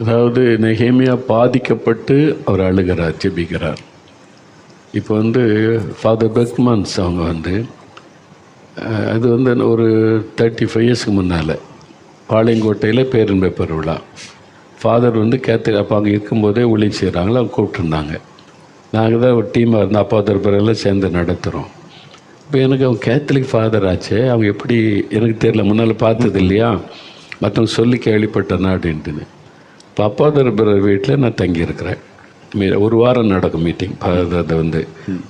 அதாவது நெகேமியா பாதிக்கப்பட்டு அவர் அழுகிறார் ஜெபிக்கிறார். இப்போ வந்து ஃபாதர் பெக்மன்ஸ் அவங்க வந்து அது வந்து ஒரு தேர்ட்டி ஃபைவ் இயர்ஸ்க்கு முன்னால் பாளையங்கோட்டையில் பேரன்பை பெருவிழா. ஃபாதர் வந்து கேத்து அப்போ அங்கே இருக்கும்போதே ஒளி செய்கிறாங்களோ அவங்க கூப்பிட்டுருந்தாங்க. நாங்கள் தான் ஒரு டீமாக இருந்தோம் அப்பா தரப்பரெல்லாம் சேர்ந்து நடத்துகிறோம் இப்போ எனக்கு அவங்க கேத்தலிக் ஃபாதர் ஆச்சே அவங்க எப்படி எனக்கு தெரியல முன்னால் பார்த்தது இல்லையா? மற்றவங்க சொல்லி கேள்விப்பட்டேனா அப்படின்ட்டுன்னு. இப்போ பிறர் வீட்டில் நான் தங்கியிருக்கிறேன். மீ ஒரு வாரம் நடக்கும் மீட்டிங் அது வந்து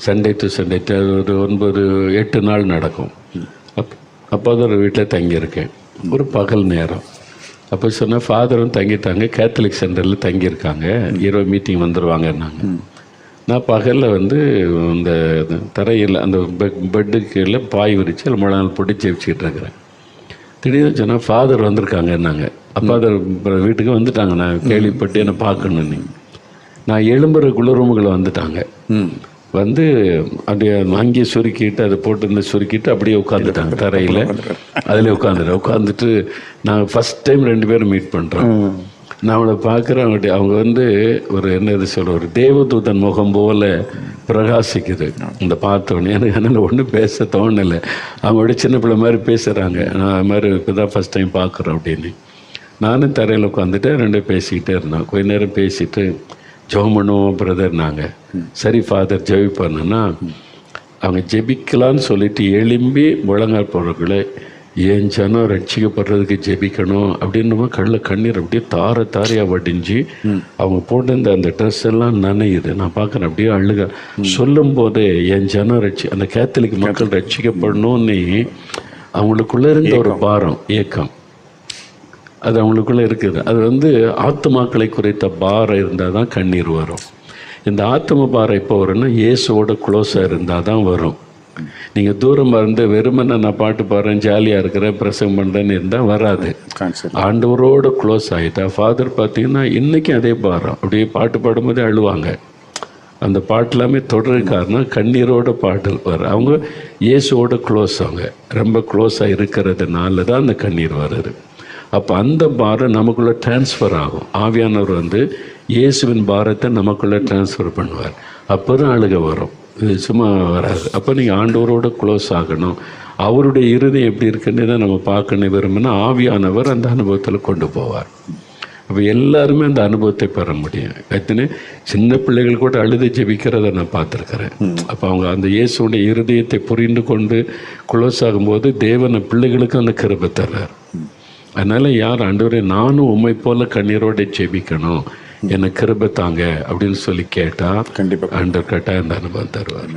சண்டே டு சண்டே ஒரு ஒன்பது எட்டு நாள் நடக்கும். அப் அப்பாதர் வீட்டில் தங்கியிருக்கேன். ஒரு பகல் நேரம். அப்போ சொன்னால் ஃபாதரும் தங்கிட்டாங்க. கேத்தலிக் சென்டரில் தங்கியிருக்காங்க. இரவு மீட்டிங் வந்துடுவாங்கன்னாங்க நான் பகலில் வந்து இந்த தரையில் அந்த பெட் கீழே பாய் விரித்து அதில் நாள் போட்டு ஜெயிச்சுக்கிட்டு இருக்கிறேன். திடீர்னு சொன்னால் ஃபாதர் வந்திருக்காங்கன்னாங்க. அப்பாதர் வீட்டுக்கு வந்துட்டாங்க. நான் கேள்விப்பட்டு என்னை பார்க்கணுன்னு நான் எழும்புறக்குள்ள ரூமுக்குள்ள வந்துட்டாங்க. வந்து அப்படியே அங்கேயே சுருக்கிட்டு அதை போட்டு சுருக்கிட்டு அப்படியே உட்காந்துட்டாங்க தரையில். அதில் உட்காந்துட்டேன் உட்காந்துட்டு நான் ஃபஸ்ட் டைம் ரெண்டு பேரும் மீட் பண்ணுறோம் நான் அவளை பார்க்குறேன். அவங்க அவங்க வந்து ஒரு என்ன இது சொல்ற ஒரு தேவதூதன் முகம் போல பிரகாசிக்குது. இந்த பார்த்தோன்னே எனக்கு அதனால் ஒன்றும் பேச தோணலை. அவங்களோட சின்ன பிள்ளை மாதிரி பேசுகிறாங்க நான் அது மாதிரி இப்போ தான் ஃபஸ்ட் டைம் பார்க்குறோம் அப்படின்னு. நானும் தரையில் உட்காந்துட்டு ரெண்டு பேசிக்கிட்டே இருந்தோம். கொஞ்ச நேரம் பேசிட்டு ஜெபம் பண்ணுவோம் பிரதர் நாங்கள் சரி ஃபாதர் ஜெபிப்பானுன்னா அவங்க ஜெபிக்கலான்னு சொல்லிட்டு எழும்பி முழங்கால் என் ஜனம் ரட்சிக்கப்படுறதுக்கு ஜெபிக்கணும்? அப்படின்னு கண்ணில் கண்ணீர் அப்படியே தார தாரையாக வடிஞ்சு அவங்க போட்டிருந்த அந்த ட்ரெஸ் எல்லாம் நனையுது. நான் பார்க்குறேன் அப்படியே அழுக. சொல்லும் போதே என் ஜனம் ரட்சி அந்த கேத்தலிக் மக்கள் ரட்சிக்கப்படணும்னு அவங்களுக்குள்ள இருந்த ஒரு பாரம் ஏக்கம். அது அவங்களுக்குள்ள இருக்குது. அது வந்து ஆத்துமாக்களை குறித்த பாரம் இருந்தால் தான் கண்ணீர் வரும். இந்த ஆத்தும பாரம் எப்போ வரும்னா இயேசுவோட க்ளோஸாக இருந்தால் தான் வரும். நீங்கள் தூரமாக இருந்து வெறுமனே நான் பாட்டு பாடுறேன் ஜாலியாக இருக்கிறேன் பிரசங்கம் பண்ணுறேன்னு இருந்தால் வராது. ஆண்டவரோட க்ளோஸ் ஆகிட்டா ஃபாதர் பார்த்தீங்கன்னா இன்றைக்கும் அதே பாரம் அப்படியே பாட்டு பாடும்போதே அழுவாங்க. அந்த பாட்டு எல்லாமே தொடர் காரணம் கண்ணீரோட பாடல் வரும் அவங்க இயேசுவோட க்ளோஸ் அவங்க ரொம்ப க்ளோஸாக இருக்கிறதுனால தான் அந்த கண்ணீர் வருது அப்போ அந்த பாரம் நமக்குள்ளே ட்ரான்ஸ்ஃபர் ஆகும். ஆவியானவர் வந்து இயேசுவின் பாரத்தை நமக்குள்ளே ட்ரான்ஸ்ஃபர் பண்ணுவார். அப்போ தான் அழுக வரும். இது சும்மா வராது. அப்போ நீங்கள் ஆண்டவரோட க்ளோஸ் ஆகணும். அவருடைய இருதயம் எப்படி இருக்குன்னு தான் நம்ம பார்க்கணும் விரும்பினா ஆவியானவர் அந்த அனுபவத்தில் கொண்டு போவார். அப்போ எல்லாருமே அந்த அனுபவத்தை பெற முடியும். எத்தனை? சின்ன பிள்ளைகள் கூட அழுது ஜெபிக்கிறத நான் பார்த்துருக்குறேன். அப்போ அவங்க அந்த இயேசுடைய இருதயத்தை புரிந்து கொண்டு குளோஸ் ஆகும்போது தேவன பிள்ளைகளுக்கு அந்த கிருபை தர்றார். அதனால் யார் ஆண்டவரே நானும் உண்மை போல கண்ணீரோட ஜெபிக்கணும். எனக்கு கிருபை தாங்க அப்படின்னு சொல்லி கேட்டால் கண்டிப்பா. ஆண்டவர் கேட்டால் அந்த அனுபவம் தருவார்